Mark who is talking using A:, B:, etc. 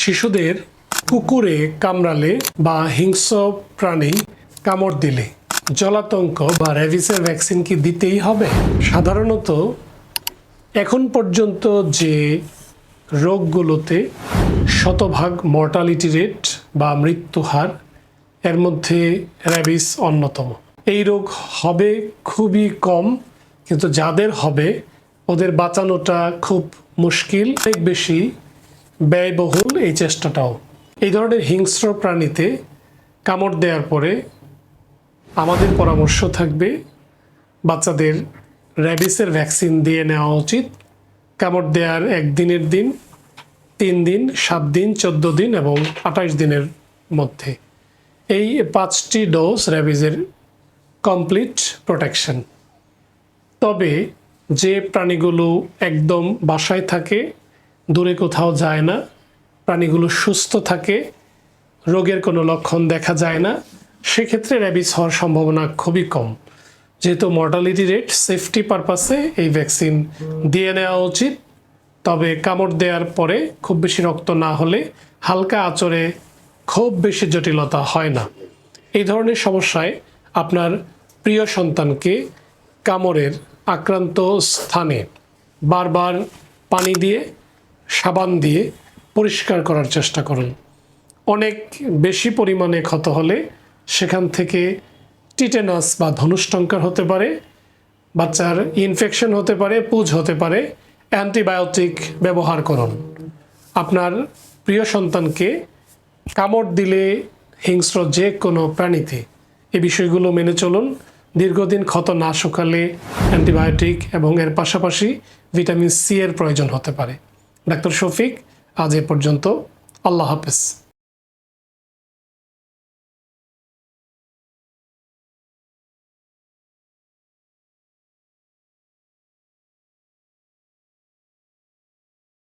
A: শিশুদের কুকুরে কামড়ালে বা হিংস্র প্রাণী কামড় দিলে জলাতঙ্ক বা র্যাবিসের ভ্যাকসিন কি দিতেই হবে? সাধারণত এখন পর্যন্ত যে রোগগুলোতে শতভাগ মর্টালিটি রেট বা মৃত্যু হার, এর মধ্যে র্যাবিস অন্যতম। এই রোগ হবে খুবই কম, কিন্তু যাদের হবে, ওদের বাঁচানোটা খুব মুশকিল। অনেক বেশি ব্যয়বহুল এই চেষ্টাটাও। এই ধরনের হিংস্র প্রাণীতে কামড় দেওয়ার পরে আমাদের পরামর্শ থাকবে, বাচ্চাদের র্যাবিসের ভ্যাকসিন দিয়ে নেওয়া উচিত। কামড় দেওয়ার একদিনের দিন, তিন দিন, সাত দিন, চোদ্দ দিন এবং আঠাশ দিনের মধ্যে। এই পাঁচটি ডোজ র্যাবিজের কমপ্লিট প্রোটেকশন। তবে যে প্রাণীগুলো একদম বাসায় থাকে দূরে কোথাও যায় না। প্রাণীগুলো সুস্থ থাকে। রোগের কোনো লক্ষণ দেখা যায় না। সেক্ষেত্রে র্যাবিস হওয়ার সম্ভাবনা খুবই কম। যেহেতু মর্টালিটি রেট, সেফটি পারপাসে এই ভ্যাকসিন দিয়ে নেওয়া উচিত। তবে কামড় দেওয়ার পরে খুব বেশি রক্ত না হলে হালকা আচরে খুব বেশি জটিলতা হয় না। এই ধরনের সমস্যায় আপনার প্রিয় সন্তানকে কামড়ের আক্রান্ত স্থানে বারবার পানি দিয়ে সাবান দিয়ে পরিষ্কার করার চেষ্টা করুন। অনেক বেশি পরিমাণে ক্ষত হলে সেখান থেকে টিটেনাস বা ধনুষ্টঙ্কার হতে পারে, বাচ্চার ইনফেকশন হতে পারে, পুজ হতে পারে, অ্যান্টিবায়োটিক ব্যবহার করুন। আপনার প্রিয় সন্তানকে কামড় দিলে হিংস্র যে কোনো প্রাণীতে এই বিষয়গুলো মেনে চলুন। দীর্ঘদিন ক্ষত না শুকালে অ্যান্টিবায়োটিক এবং এর পাশাপাশি ভিটামিন সি এর প্রয়োজন হতে পারে। ডাক্তার শফিক আজ এ পর্যন্ত। আল্লাহ হাফেজ।